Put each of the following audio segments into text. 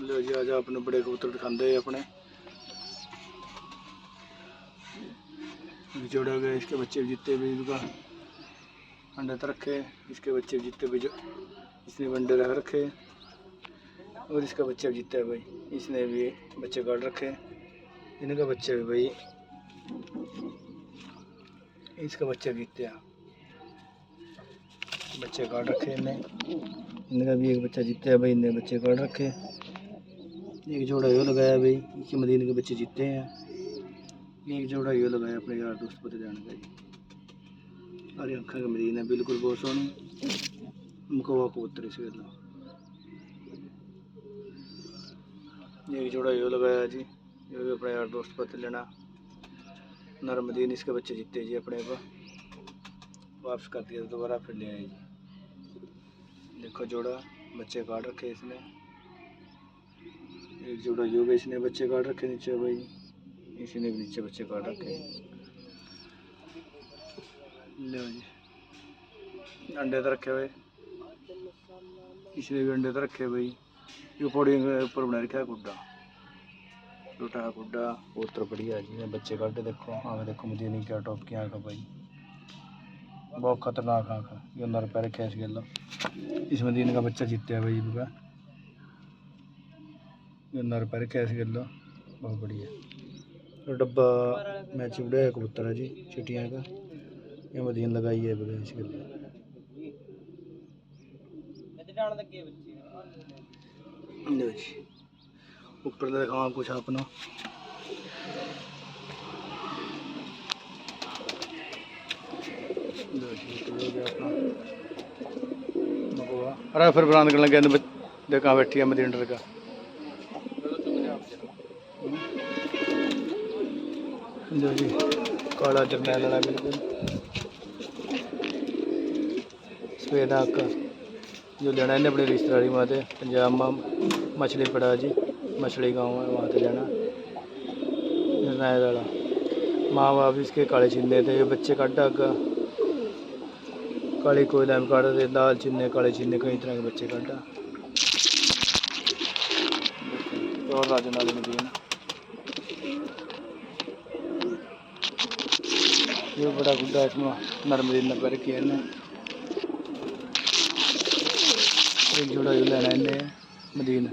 लो जी आज अपने बड़े कबूतर दिखाते हैं अपने जोड़ा गया इसके बच्चे जीते भी इनका अंडे तो रखे इसके बच्चे जीते भी जो इसने अंडे रख रखे और इसका बच्चा भी जीता है भाई इसने भी बच्चे काट रखे इनका बच्चा भी भाई इसका बच्चा जीते बच्चे काट रखे इनने इनका भी एक बच्चा जीता है भाई इनने बच्चे काट रखे एक जोड़ा यो लगाया भाई इसके मदीन के बच्चे जीते हैं। एक जोड़ा यो लगाया अपने यार दोस्त पता जाने का। और अखा का मदीना बिल्कुल बहुत सोहनी। मुकवा कबूतर इस वेला एक जोड़ा यो लगाया जी, ये भी अपने यार दोस्त पता लेना। नर मदीन इसके बच्चे जीते जी अपने को। वापस कर दिया दोबारा फिर ले आए जी। देखो जोड़ा, बच्चे काट रखे इसने। एक जोड़ा यो भी इसने बच्चे काट रखे नीचे भाई। इसने भी नीचे बच्चे काट रखे। लो जी। अंडे तो रखे हुए। इसने भी अंडे तो रखे भाई। ये पौड़ी के ऊपर बना रखा है गुड्डा छोटा है गुड्डा उत्तर बढ़िया जी बच्चे काटे देखो। हाँ देखो मुझे नहीं क्या टॉप की आँख है भाई। बहुत खतरनाक आँख है। ये नर पैर कैस गया इस मदीने का बच्चा जीते है भाई इनका। ਗੰਨਾ ਰਿਪੇਅਰ ਕਿਆ ਸੀ ਗੱਲੋਂ ਬਹੁਤ ਬੜੀ ਹੈ ਡੱਬਾ ਮੈਂ ਚੂੜਿਆ ਹੋਇਆ ਕਬੂਤਰ ਹੈ ਜੀ ਚਿਟੀਆਂ ਦਾ। ਇਹ ਮਦੀਨ ਲਗਾਈ ਹੈ ਬਗੈਰ ਇਸ ਗੱਲਾਂ। ਉੱਪਰ ਦਾ ਦਿਖਾਵਾਂ ਕੁਛ ਆਪਣਾ। ਲੋ ਜੀ ਹੋ ਕਰਨ ਲੱਗਿਆ ਦੇ ਬੈਠੀ ਆ ਮਦੀਨ ਡਰਗਾ जी काला जरनैल वाला बिल्कुल सफेद आँख का जो लेना है अपनी रिश्तेदारी वहाँ से पंजाब में मछली पड़ा जी मछली गांव है वहाँ से जाना जरनैल वाला माँ बाप इसके काले चिन्ने थे ये बच्चे काटा आगा काली कोयला में काटा थे लाल चिन्ने काले चिन्ने कई तरह के बच्चे काटा और राजन वाले में ये बड़ा गुड्डा इसमें नरमदीन ने पैर किया ने एक जोड़ा जो लेना इन्हें मदीन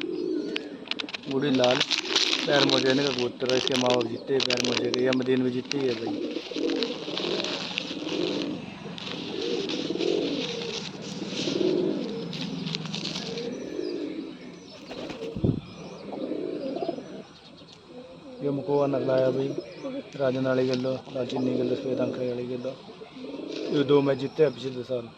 बूढ़ी लाल पैर मोजे ने का कबूतर है इसके माँ बाप जीते पैर मोजे के या मदीन में जीती है भाई ये मुकोआ नगलाया भाई राजन वाली गलो राजिनी गलो सफेद अंक वाली गलो ये दो मैच जीते हैं पिछले साल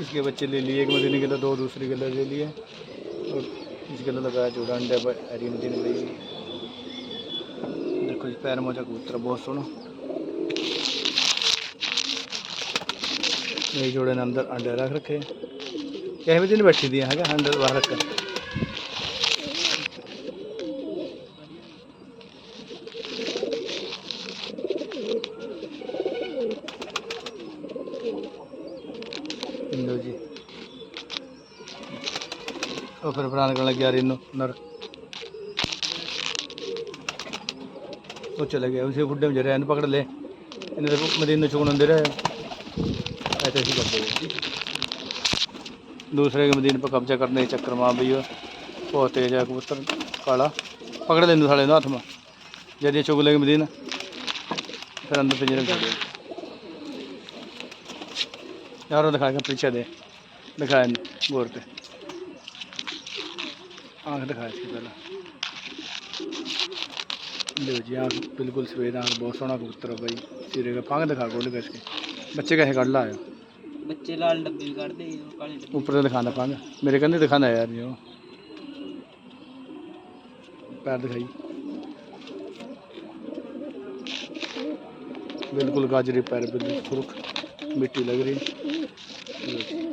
इसके बच्चे ले लिए एक मदीने के दो दूसरी गले ले लिए और इस गले लगाया जोड़ा अंडे पर हरी मदीने ले लिए देखो जी पैर मोजा कबूतर बहुत सोहना ये जोड़े ने अंदर अंडे रख रखे कहीं भी दिन बैठी दी है अंडे बाहर रख ਉਹ ਫਿਰ ਬਰਾਨ ਕਰਨ ਲੱਗਿਆ ਰਿੰਨੂ ਨਰ ਉਹ ਚਲੇ ਗਿਆ ਉਸੇ ਬੁੱਢੇ में जरे पकड़ ले इन्हें देखो मदीने छोड़ दे रहे ऐसे ऐसे करते हैं दूसरे के मदीने पर कब्जा करने के चक्कर में भी बहुत तेज है कबूतर काला पकड़ लेंगे साले हाथ में जब ये चुग लेंगे मदीना फिर अंदर पिंजरे में छोड़ देंगे यार वो दिखा के पीछे दे दिखाया नहीं गौर पे आँख दिखाया इसकी पहले लो जी आँख बिल्कुल सफेद आँख बहुत सोहना कबूतर है भाई सिरे का पंख दिखा गोल का इसके बच्चे कैसे काट ला है ਬੱਚੇ ਲਾਲ ਡੱਬੇ ਵੀ ਕੱਢਦੇ ਆ, ਉਹ ਕਾਲੇ ਡੱਬੇ ऊपर से दिखाना पंख मेरे कंधे दिखाना है यार जो पैर दिखाई बिल्कुल गाजरी पैर बिल्कुल सुर्ख मिट्टी लग रही